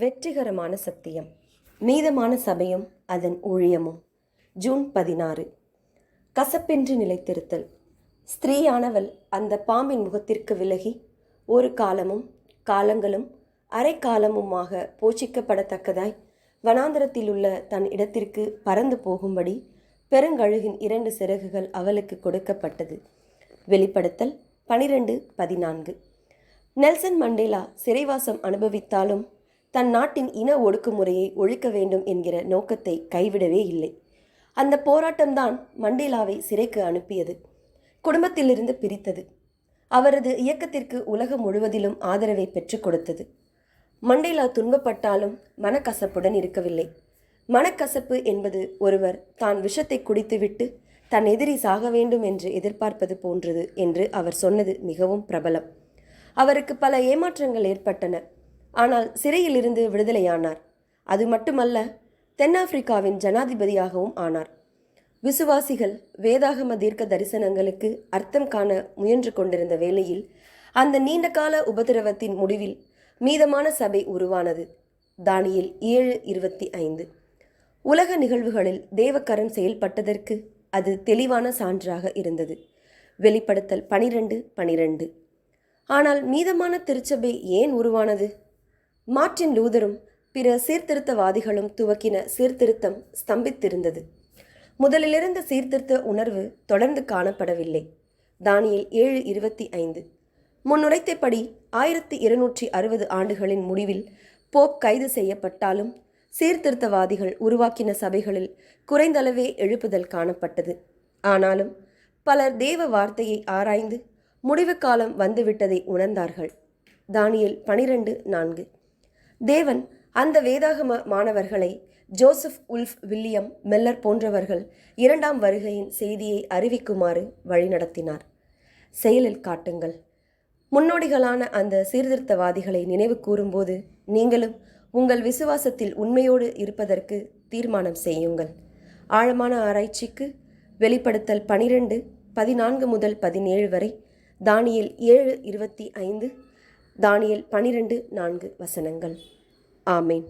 வெற்றிகரமான சத்தியம். மீதமான சபையும் அதன் ஊழியமும். ஜூன் பதினாறு. கசப்பின்றி நிலைத்திருத்தல். ஸ்திரீயானவள் அந்த பாம்பின் முகத்திற்கு விலகி ஒரு காலமும் காலங்களும் அரை காலமுமாக போஷிக்கப்படத்தக்கதாய் வனாந்தரத்திலுள்ள தன் இடத்திற்கு பறந்து போகும்படி பெருங்கழுகின் இரண்டு சிறகுகள் அவளுக்கு கொடுக்கப்பட்டது. வெளிப்படுத்தல் பனிரெண்டு பதினான்கு. நெல்சன் மண்டேலா சிறைவாசம் அனுபவித்தாலும் தன் நாட்டின் இன ஒடுக்குமுறையை ஒழிக்க வேண்டும் என்கிற நோக்கத்தை கைவிடவே இல்லை. அந்த போராட்டம்தான் மண்டேலாவை சிறைக்கு அனுப்பியது. குடும்பத்திலிருந்து பிரித்தது. அவரது இயக்கத்திற்கு உலகம் முழுவதிலும் ஆதரவை பெற்றுக் கொடுத்தது. மண்டேலா துன்பப்பட்டாலும் மனக்கசப்புடன் இருக்கவில்லை. மனக்கசப்பு என்பது ஒருவர் தான் விஷத்தை குடித்துவிட்டு தன் எதிரி சாக வேண்டும் என்று எதிர்பார்ப்பது போன்றது என்று அவர் சொன்னது மிகவும் பிரபலம். அவருக்கு பல ஏமாற்றங்கள் ஏற்பட்டன. ஆனால் சிறையிலிருந்து விடுதலையானார். அது மட்டுமல்ல தென்னாப்பிரிக்காவின் ஜனாதிபதியாகவும் ஆனார். விசுவாசிகள் வேதாகம தீர்க்க தரிசனங்களுக்கு அர்த்தம் காண முயன்று கொண்டிருந்த வேளையில் அந்த நீண்டகால உபதிரவத்தின் முடிவில் மீதமான சபை உருவானது. தானியில் ஏழு இருபத்தி ஐந்து. உலக நிகழ்வுகளில் தேவக்கரம் செயல்பட்டதற்கு அது தெளிவான சான்றாக இருந்தது. வெளிப்படுத்தல் பனிரெண்டு பனிரெண்டு. ஆனால் மீதமான திருச்சபை ஏன் உருவானது? மார்ட்டின் லூதரும் பிற சீர்திருத்தவாதிகளும் துவக்கின சீர்திருத்தம் ஸ்தம்பித்திருந்தது. முதலிலிருந்த சீர்திருத்த உணர்வு தொடர்ந்து காணப்படவில்லை. தானியில் ஏழு இருபத்தி ஐந்து. முன்னுரைத்தபடி ஆயிரத்தி இருநூற்றி அறுபது ஆண்டுகளின் முடிவில் போப் கைது செய்யப்பட்டாலும் சீர்திருத்தவாதிகள் உருவாக்கின சபைகளில் குறைந்தளவே எழுப்புதல் காணப்பட்டது. ஆனாலும் பலர் தேவ வார்த்தையை ஆராய்ந்து முடிவு காலம் வந்துவிட்டதை உணர்ந்தார்கள். தானியல் பனிரெண்டு நான்கு. தேவன் அந்த வேதாகம மாணவர்களை ஜோசப் உல்ஃப் வில்லியம் மெல்லர் போன்றவர்கள் இரண்டாம் வருகையின் செய்தியை அறிவிக்குமாறு வழிநடத்தினார். செயலில் காட்டுங்கள். முன்னோடிகளான அந்த சீர்திருத்தவாதிகளை நினைவு கூறும்போது நீங்களும் உங்கள் விசுவாசத்தில் உண்மையோடு இருப்பதற்கு தீர்மானம் செய்யுங்கள். ஆழமான ஆராய்ச்சிக்கு வெளிப்படுத்தல் பனிரெண்டு பதினான்கு முதல் பதினேழு வரை தானியல் ஏழு இருபத்தி ஐந்து தானியல் பனிரெண்டு நான்கு வசனங்கள். ஆமேன்